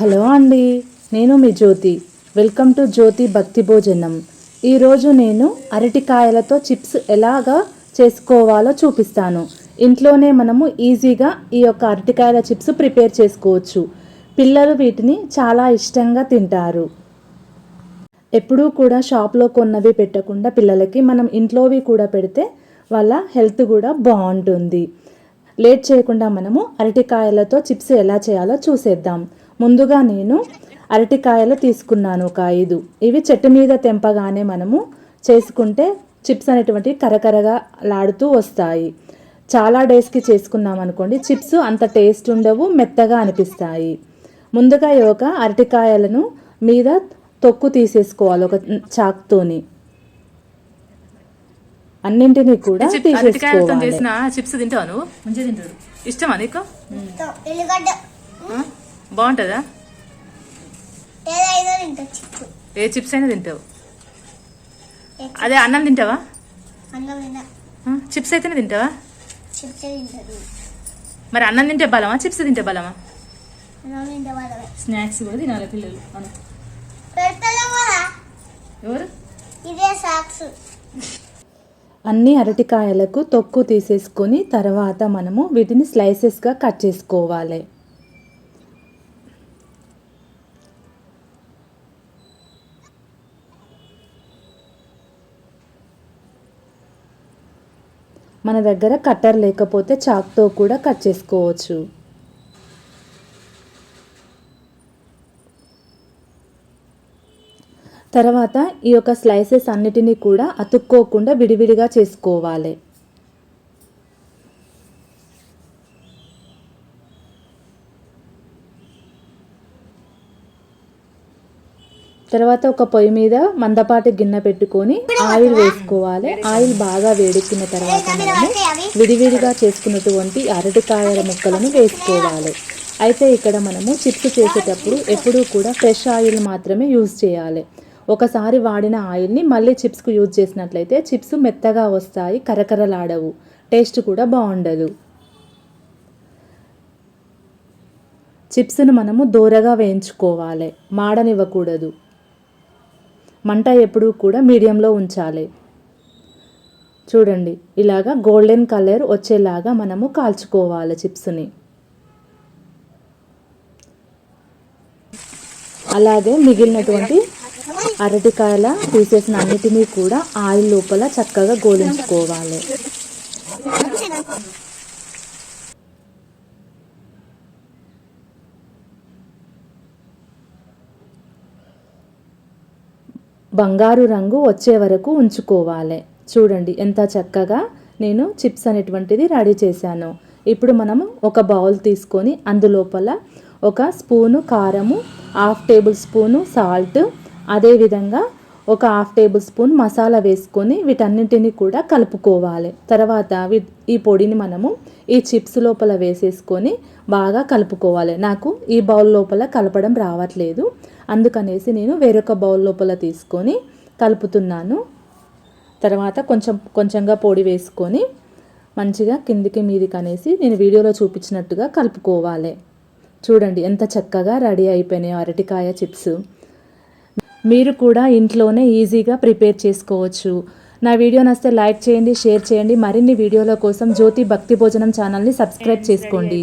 Hello అండి నేను మీ జ్యోతి. Welcome to జ్యోతి భక్తి భోజనం. ఈరోజు నేను అరటికాయలతో చిప్స్ ఎలాగా చేసుకోవాలో చూపిస్తాను. ఇంట్లోనే మనము ఈజీగా ఈ యొక్క అరటికాయల చిప్స్ ప్రిపేర్ చేసుకోవచ్చు. పిల్లలు వీటిని చాలా ఇష్టంగా తింటారు. ఎప్పుడూ కూడా షాప్లో కొన్నవి పెట్టకుండా పిల్లలకి మనం ఇంట్లోవి కూడా పెడితే వాళ్ళ హెల్త్ కూడా బాగుంటుంది. లేట్ చేయకుండా మనము అరటికాయలతో చిప్స్ ఎలా చేయాలో చూసేద్దాం. ముందుగా నేను అరటికాయలు తీసుకున్నాను ఒక ఐదు. ఇవి చెట్టు మీద తెంపగానే మనము చేసుకుంటే చిప్స్ అనేటువంటి కరకరగా లాడుతూ వస్తాయి. చాలా డేస్కి చేసుకున్నాం అనుకోండి చిప్స్ అంత టేస్ట్ ఉండవు మెత్తగా అనిపిస్తాయి. ముందుగా ఈ ఒక అరటికాయలను మీద తొక్కు తీసేసుకోవాలి ఒక చాక్తోని అన్నింటినీ కూడా తీసేసుకోవాలి. చేసిన చిప్స్ తింటావా నువ్వు? మంచిగా తింటాడు ఇష్టమా నీకు? బాగుంటుందా? ఏ చిప్స్ అయినా తింటావు. అదే అన్నం తింటావా? చిప్స్ అయితేనే తింటావా? మరి అన్నం తింటే బలమా చిప్స్ తింటే బలమా? స్నాక్స్ కూడా తినాలి పిల్లలు. ఎవరు? ఇదే సాక్స్. అన్ని అరటికాయలకు తొక్కు తీసేసుకొని తర్వాత మనము వీటిని స్లైసెస్గా కట్ చేసుకోవాలి. మన దగ్గర కట్టర్ లేకపోతే చాక్తో కూడా కట్ చేసుకోవచ్చు. తర్వాత ఈ యొక్క స్లైసెస్ అన్నిటినీ కూడా అతుక్కోకుండా విడివిడిగా చేసుకోవాలి. తర్వాత ఒక పొయ్యి మీద మందపాటి గిన్నె పెట్టుకొని ఆయిల్ వేసుకోవాలి. ఆయిల్ బాగా వేడెక్కిన తర్వాత మనము విడివిడిగా చేసుకున్నటువంటి అరటికాయల ముక్కలను వేసుకోవాలి. అయితే ఇక్కడ మనము చిప్స్ చేసేటప్పుడు ఎప్పుడూ కూడా ఫ్రెష్ ఆయిల్ మాత్రమే యూజ్ చేయాలి. ఒకసారి వాడిన ఆయిల్ని మళ్ళీ చిప్స్కు యూజ్ చేసినట్లయితే చిప్స్ మెత్తగా వస్తాయి కరకరలాడవు. టేస్ట్ కూడా బాగుండదు. చిప్స్ను మనము దూరగా వేయించుకోవాలి. మాడనివ్వకూడదు. మంట ఎప్పుడూ కూడా మీడియంలో ఉంచాలి. చూడండి ఇలాగా గోల్డెన్ కలర్ వచ్చేలాగా మనము కాల్చుకోవాలి చిప్స్ని. అలాగే మిగిలినటువంటి అరటికాయల తీసేసిన అన్నిటినీ కూడా ఆయిల్ లోపల చక్కగా గోలించుకోవాలి. బంగారు రంగు వచ్చే వరకు ఉంచుకోవాలి. చూడండి ఎంత చక్కగా నేను చిప్స్ అనేటువంటిది రెడీ చేశాను. ఇప్పుడు మనము ఒక బౌల్ తీసుకొని అందులోపల ఒక స్పూను కారము హాఫ్ టేబుల్ స్పూను సాల్ట్ అదేవిధంగా ఒక హాఫ్ టేబుల్ స్పూన్ మసాలా వేసుకొని వీటన్నింటిని కూడా కలుపుకోవాలి. తర్వాత ఈ పొడిని మనము ఈ చిప్స్ లోపల వేసేసుకొని బాగా కలుపుకోవాలి. నాకు ఈ బౌల్ లోపల కలపడం రావట్లేదు. అందుకనేసి నేను వేరొక బౌల్ లోపల తీసుకొని కలుపుతున్నాను. తర్వాత కొంచెం కొంచెంగా పొడి వేసుకొని మంచిగా కిందికి మీదికి అనేసి నేను వీడియోలో చూపించినట్టుగా కలుపుకోవాలి. చూడండి ఎంత చక్కగా రెడీ అయిపోయినాయో అరటికాయ చిప్స్. మీరు కూడా ఇంట్లోనే ఈజీగా ప్రిపేర్ చేసుకోవచ్చు. నా వీడియో నచ్చితే లైక్ చేయండి షేర్ చేయండి. మరిన్ని వీడియోల కోసం జ్యోతి భక్తి భోజనం ఛానల్ని సబ్స్క్రైబ్ చేసుకోండి.